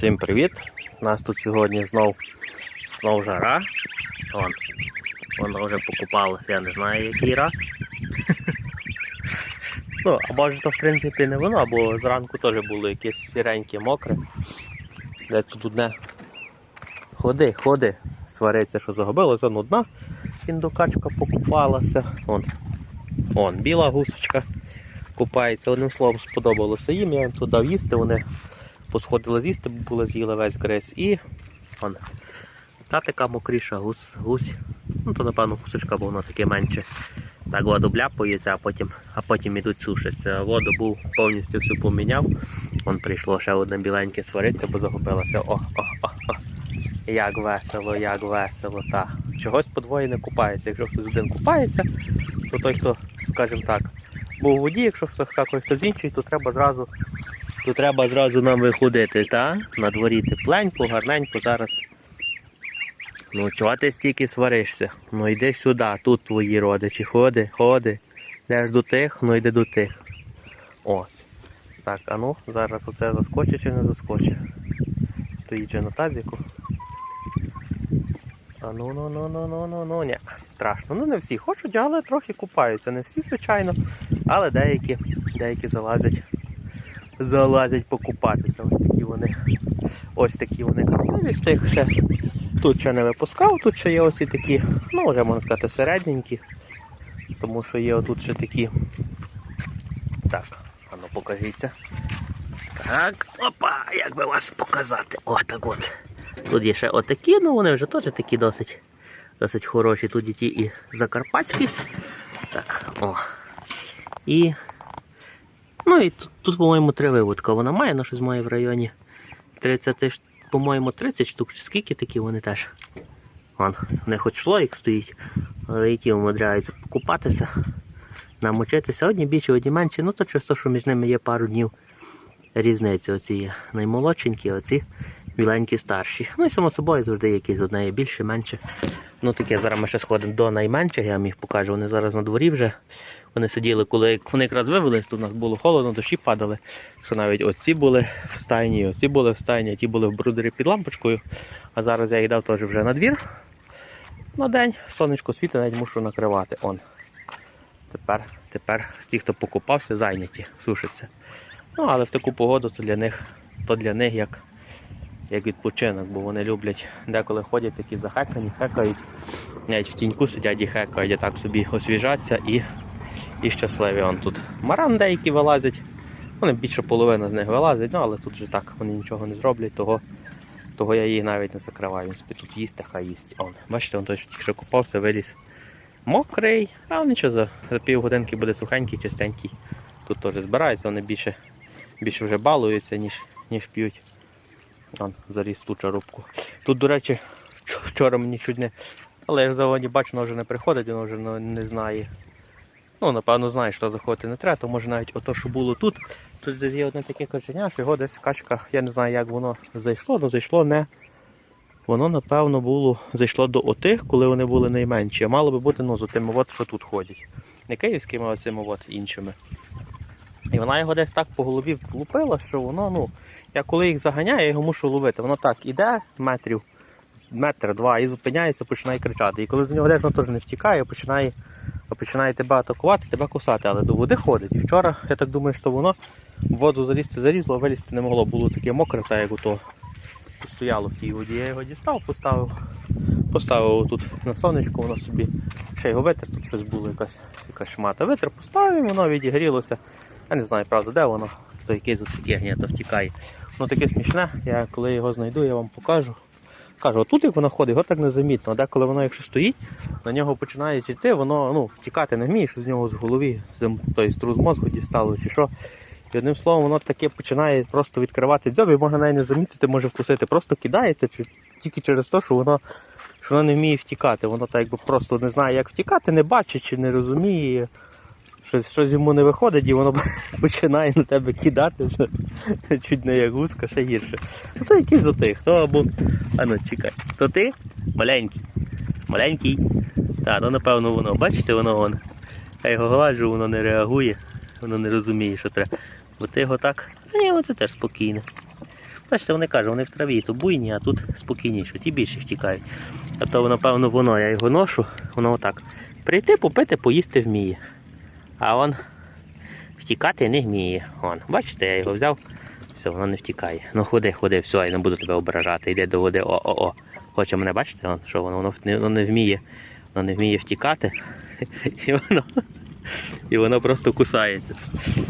Всім привіт! У нас тут сьогодні знов, знов жара. Вон, вона вже покупалася, я не знаю який раз. Ну, або ж то в принципі не воно, або зранку теж було якесь сіреньке, мокре. Десь тут одне. Ходи, ходи, свариться, що загубилося, вон одна індукачка покупалася. Вон, вон біла гусочка купається. Одним словом сподобалося їм, я їм тут дав їсти, вони посходили з'їсти, бо було з'їли весь гресь. І вон, та така мокріша гусь, гусь. Ну то напевно кусочка, бо воно таке менше. Так воду бляпається, а потім, а потім ідуть сушиться. Воду був повністю всю поміняв. Вон прийшло ще одне біленьке свариться, бо загубилося. О, о, о, о. Як весело, як весело. Та. Чогось подвоє не купається. Якщо хтось один купається, то той, хто, скажімо так, був у воді, якщо хтось хтось інший, то треба зразу, то треба зразу нам виходити, та? На дворі тепленько, гарненько зараз. Ну, чого ти стільки сваришся? Ну йди сюди, тут твої родичі. Ходи, ходи. Йдеш до тих, ну йди до тих. Ось. Так, а ну, зараз оце заскочить чи не заскочить. Стоїть же на тазіку. А ну ну ну ну ну ну ну ні, страшно. Ну не всі хочуть, але трохи купаються. Не всі, звичайно, але деякі, деякі залазять. Залазять покупатися. Ось такі вони. Ось такі вони красиві з тих ще. Тут ще не випускав, тут ще є оці такі, ну вже можна сказати, середненькі. Тому що є отут ще такі. Так, а ну покажіться. Так, опа, як би вас показати. О, так от. Тут є ще отакі, ну вони вже теж такі досить, досить хороші. Тут є ті і закарпатські. Так, о. І. Ну і тут, тут по-моєму, три виводка. Вона має, ну щось має в районі 30, по-моєму, 30 штук, чи скільки такі вони теж. Вон, в хоч шлоїк стоїть, але і ті умудряються покупатися, намочитися. Одні більше, одні менші, ну то чисто, що між ними є пару днів різниці. Оці наймолодшенькі, оці біленькі старші. Ну і само собою завжди якісь одне більше, менше. Ну таке, зараз ми ще сходимо до найменших, я вам їх покажу. Вони зараз на дворі вже. Вони сиділи, коли вони якраз вивелись, то у нас було холодно, дощі падали. Що навіть оці були в стайні, оці були в стайні, ті були в брудері під лампочкою. А зараз я їх дав теж вже на двір. На день сонечко світить, навіть мушу накривати. Он. Тепер, тепер ті, хто покупався, зайняті, сушиться. Ну, але в таку погоду то для них, то для них як, як відпочинок, бо вони люблять деколи ходять такі захекані, хекають, навіть в тіньку сидять і хекають, а так собі освіжаться і, і щасливі. Он тут маран деякі вилазять. Вони більше половина з них вилазять, ну але тут же так вони нічого не зроблять, того, того я її навіть не закриваю. Він тут їсти, хай їсть. Он. Бачите, він той, що купався, виліз мокрий, а нічого за, за півгодинки буде сухенький, чистенький. Тут теж збирається, вони більше, більше вже балуються, ніж, ніж п'ють. Он заріс ту чарубку. Тут, до речі, вчора мені чуть не. Але я сьогодні бачу, воно вже не приходить, воно вже не знає. Ну, напевно, знає, що заходити не треба, то може навіть ото, що було тут. Тут десь є одне таке каченя, що його десь качка, я не знаю, як воно зайшло, але зайшло не. Воно, напевно, було, зайшло до отих, коли вони були найменші. А мало би бути ну, з тими, от, що тут ходять. Не київськими, а цими от іншими. І вона його десь так по голові влупила, що воно, ну, я коли їх заганяю, я його мушу ловити. Воно так іде метрів, метр, два, і зупиняється, починає кричати. І коли з нього йдеш, воно теж не втікає, починає, починає тебе атакувати, тебе кусати, але до води ходить. І вчора, я так думаю, що воно в воду залізти залізло, а вилізти не могло. Було таке мокре, так як ото і стояло в тій воді. Я його дістав, поставив. Поставив тут на сонечко, воно собі ще його витер, тут щось було якась, якась шмата. Витер поставив, воно відігрілося. Я не знаю, правда, де воно, то якесь от таке ні, то втікає. Воно таке смішне, я коли його знайду, я вам покажу. Кажу, отут як воно ходить, його так незамітно. А деколи воно, якщо стоїть, на нього починає йти, воно ну, втікати не вміє, що з нього з голові, з той струс мозку дістало чи що. І одним словом, воно таке починає просто відкривати дзьоб, і можна навіть не замітити, може вкусити. Просто кидається чи, тільки через те, що воно, що воно не вміє втікати. Воно так якби просто не знає, як втікати, не бачить чи не розуміє. Щось, щось йому не виходить і воно починає на тебе кидати. Чуть не як гуска, ще гірше. Ну то якийсь за тих, то або. А ну чекай. То ти? Маленький. Маленький. Так, ну напевно воно. Бачите, воно вон. Я його гладжу, воно не реагує, воно не розуміє, що треба. Бо ти його так. А ні, оце теж спокійно. Бачите, вони кажуть, вони в траві то буйні, а тут спокійніше, ті більше втікають. А то, напевно, воно, я його ношу, воно отак. Прийти, попити, поїсти вміє. А он втікати не вміє. Вон, бачите, я його взяв, все, воно не втікає. Ну ходи, ходи, все, я не буду тебе ображати. Йде до води, о-о-о. Хоче мене, бачите, вон, що воно, воно не, воно не вміє. Воно не вміє втікати. І воно, і воно просто кусається.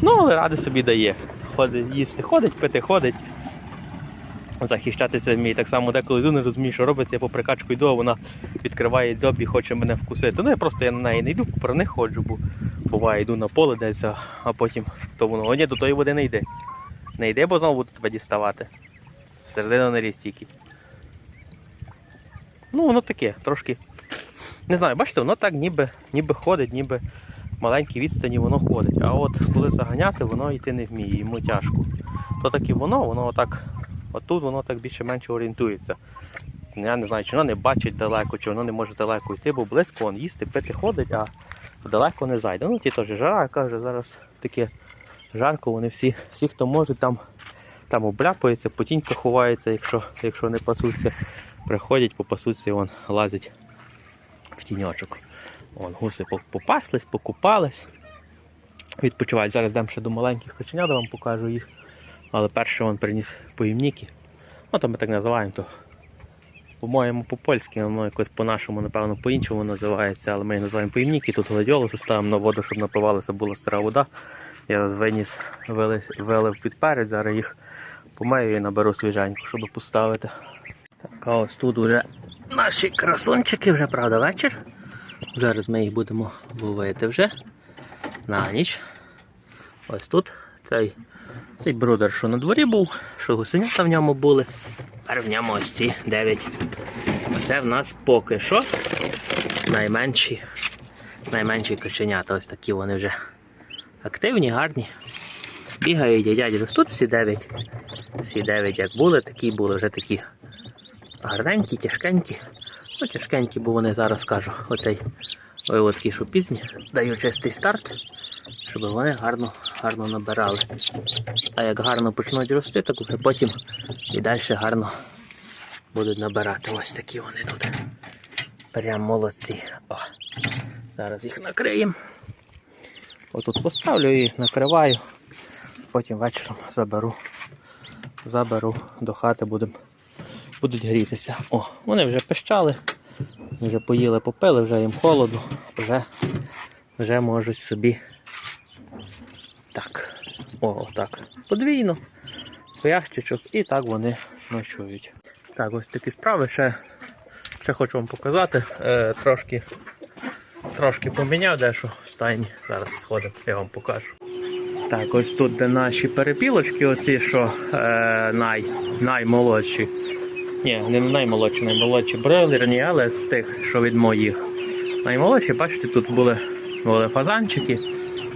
Ну, але ради собі дає. Ходить, їсти ходить, пити ходить. Захищатися вміє. Так само деколи йду, не розумію, що робиться, я по прикачку йду, а вона відкриває дзьоб і хоче мене вкусити. Ну я просто я на неї не йду, про них ходжу, бо буває, йду на поле десь, а- потім то воно, о ні, до тої води не йди. Не йди, бо знову буду тебе діставати. Середина на ріст тільки. Ну, воно таке, трошки. Не знаю, бачите, воно так ніби, ніби ходить, ніби маленькі відстані воно ходить. А от коли заганяти, воно йти не вміє, йому тяжко. То так і воно, воно отак, отут воно так більше-менше орієнтується. Я не знаю, чи воно не бачить далеко, чи воно не може далеко йти, бо близько он їсти, пити ходить, а далеко не зайде. Ну ті теж жара, каже, зараз таке жарко, вони всі, всі хто може, там, там обляпаються, потінька ховається, якщо, якщо не пасуться. Приходять, попасуться і вон лазять в тіньочок. Вон, гуси попаслись, покупались. Відпочивають. Зараз йдемо ще до маленьких коченят, вам покажу їх. Але перше він приніс поїмніки. Ну там ми так називаємо то. По-моєму, по-польськи, воно якось по-нашому, напевно, по-іншому називається, але ми їх називаємо поїмніки. Тут гладіолусу ставимо на воду, щоб напивалася була стара вода. Я виніс, вили- вилив підперед, зараз їх помию і наберу свіженьку, щоб поставити. Так, а ось тут вже наші красунчики, вже правда вечір. Зараз ми їх будемо ловити вже на ніч. Ось тут цей, цей брудер, що на дворі був, що гусенята в ньому були. Тепер в ньому ось ці 9. Це в нас поки що найменші, найменші коченята. Ось такі вони вже активні, гарні. Бігають, їдять, ростуть всі 9. Всі 9 як були, такі були вже такі гарненькі, тяжкенькі. Ну, тяжкенькі, бо вони зараз кажу, оцей виводський, що пізні, даю чистий старт, щоб вони гарно, гарно набирали. А як гарно почнуть рости, так вже потім і далі гарно будуть набирати. Ось такі вони тут. Прям молодці. О, зараз їх накриємо. Отут поставлю і накриваю. Потім вечором заберу. Заберу до хати, будемо будуть грітися. О, вони вже пищали, вже поїли, попили, вже їм холодно, вже, вже можуть собі так. О, так. Подвійно. по ящичок і так вони ночують. Так, ось такі справи. Ще, ще хочу вам показати. Е, трошки, трошки поміняв дещо в стайні. Зараз сходимо, я вам покажу. Так, ось тут де наші перепілочки, оці, що е, най, наймолодші. Ні, не наймолодші, наймолодші бройлерні, але з тих, що від моїх. Наймолодші, бачите, тут були, були фазанчики.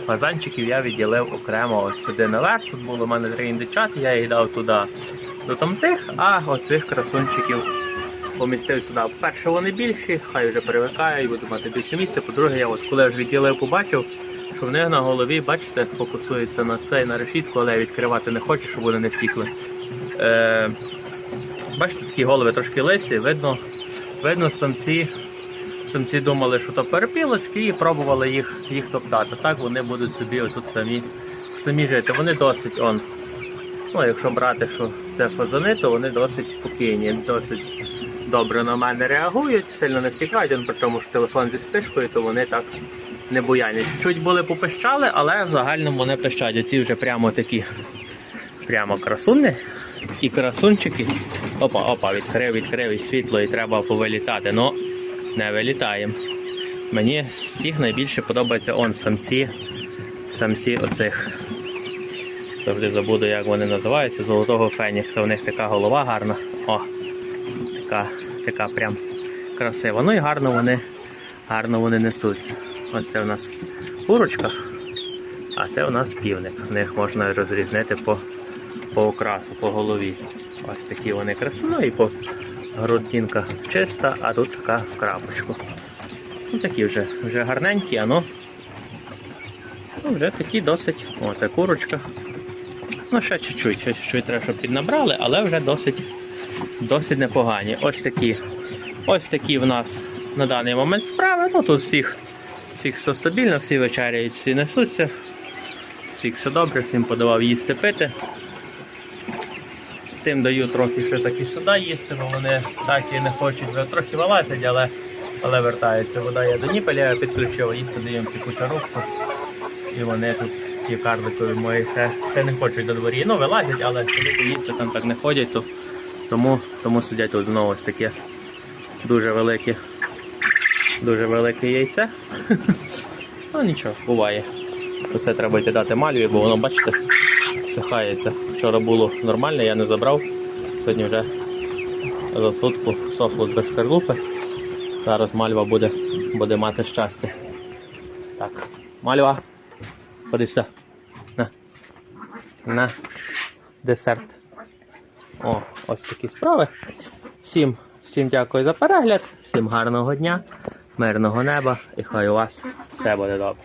Фазанчиків я відділив окремо ось сюди наверх. Тут було в мене три індичати, я їх дав туди до тамтих, а оцих красунчиків помістив сюди. Перше вони більші, хай вже привикають, буду мати більше місця. По-друге, я от коли вже відділив, побачив, що в них на голові, бачите, фокусується на цей на решітку, але я відкривати не хочу, щоб вони не втікли. Е, бачите, такі голови трошки лисі, видно, видно самці. Самці думали, що то перепілочки і пробували їх, їх топтати. Так вони будуть собі отут самі, самі жити. Вони досить он. Ну, якщо брати, що це фазани, то вони досить спокійні, досить добре на мене реагують, сильно не втікають, он причому ж телефон зі спишкою, то вони так не буянять. Чуть були попищали, але в загальному вони пищать. Оці вже прямо такі прямо красуни і красунчики. Опа, опа, відкрив, відкрив і світло, і треба повилітати. Ну, не вилітаємо. Мені з всіх найбільше подобається он самці. Самці оцих. Завжди забуду, як вони називаються, золотого фенікса. У них така голова гарна. О, така, така прям красива. Ну і гарно вони, гарно вони несуться. Ось це у нас курочка, а це у нас півник. В них можна розрізнити по, по окрасу, по голові. Ось такі вони красиві. Ну і по грудинка чиста, а тут така в крапочку. Ну такі вже, вже гарненькі, а ну. Ну, вже такі досить. О, це курочка. Ну, ще чуть-чуть, ще чуть-чуть треба, щоб піднабрали, але вже досить, досить непогані. Ось такі. Ось такі в нас на даний момент справи. Ну тут всіх, всіх все стабільно, всі вечеряють, всі несуться. Всіх все добре, всім подавав їсти пити. Тим даю трохи ще таки сюди їсти, бо вони так і не хочуть трохи вилазять, але, але вертаються. Вода є до ніпеля, я підключив, їсти даємо тільки рубку. І вони тут ті карликові мої ще, ще не хочуть до дворі. Ну, вилазять, але сидіти їсти там так не ходять, то, тому, тому сидять тут знову ось таке дуже велике, дуже велике яйце. Ну нічого, буває. Оце треба йти дати мальві, бо воно, бачите, всихається. Вчора було нормально, я не забрав. Сьогодні вже за сутку сохло без шкарлупи. Зараз мальва буде, буде мати щастя. Так, мальва. Ходи сюди. На. На. Десерт. О, ось такі справи. Всім, всім дякую за перегляд, всім гарного дня, мирного неба і хай у вас все буде добре.